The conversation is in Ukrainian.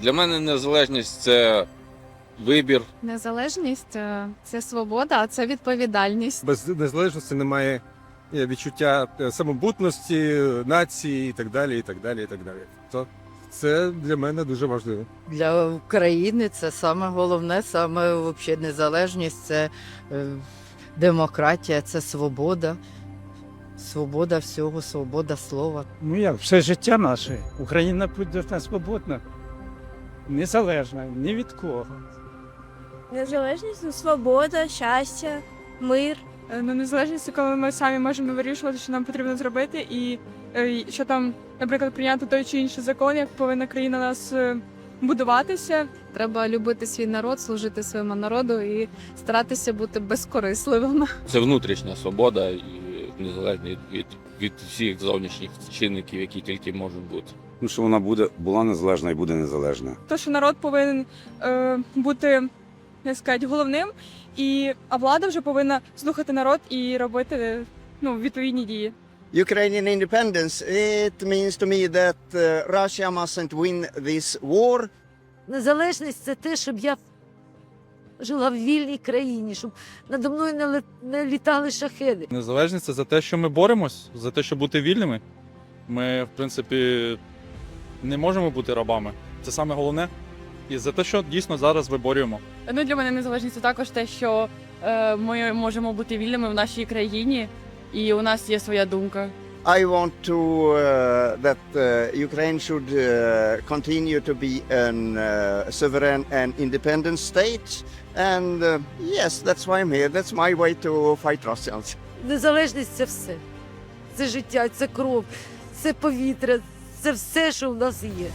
Для мене незалежність це вибір. Незалежність е, це свобода, а це відповідальність. Без незалежності немає е, відчуття е, самобутності, нації і так далі. і так далі, і так далі. То це для мене дуже важливо. Для України це саме головне, саме взагалі незалежність, це демократія, це свобода. Свобода всього, свобода слова. Ну як, все життя наше. Україна буде свободна, незалежна ні від кого. Незалежність, ну, свобода, щастя, мир. Ну, незалежність, це коли ми самі можемо вирішувати, що нам потрібно зробити, і е, що там, наприклад, прийняти той чи інший закон, як повинна країна нас е, будуватися. Треба любити свій народ, служити своєму народу і старатися бути безкорисливими. Це внутрішня свобода і незалежна від, від, від всіх зовнішніх чинників, які тільки можуть бути. Ну, що вона буде, була незалежна і буде незалежна. То, що народ повинен е, бути, як сказати, головним, і а влада вже повинна слухати народ і робити е, ну, відповідні дії. Ukrainian independence, it means to me that uh, Russia mustn't win this war. Незалежність це те, щоб я жила в вільній країні, щоб надо мною не, ле- не літали шахеди. Незалежність це за те, що ми боремось, за те, щоб бути вільними. Ми, в принципі, не можемо бути рабами. Це саме головне. І за те, що дійсно зараз виборюємо. Ну, для мене незалежність це також те, що е, ми можемо бути вільними в нашій країні, і у нас є своя думка. I want to uh, that uh, Ukraine should uh, continue to be an uh, sovereign and independent state. And uh, yes, that's why I'm here. That's my way to fight Russians. Незалежність це все. Це життя, це кров, це повітря, це все, що в нас є.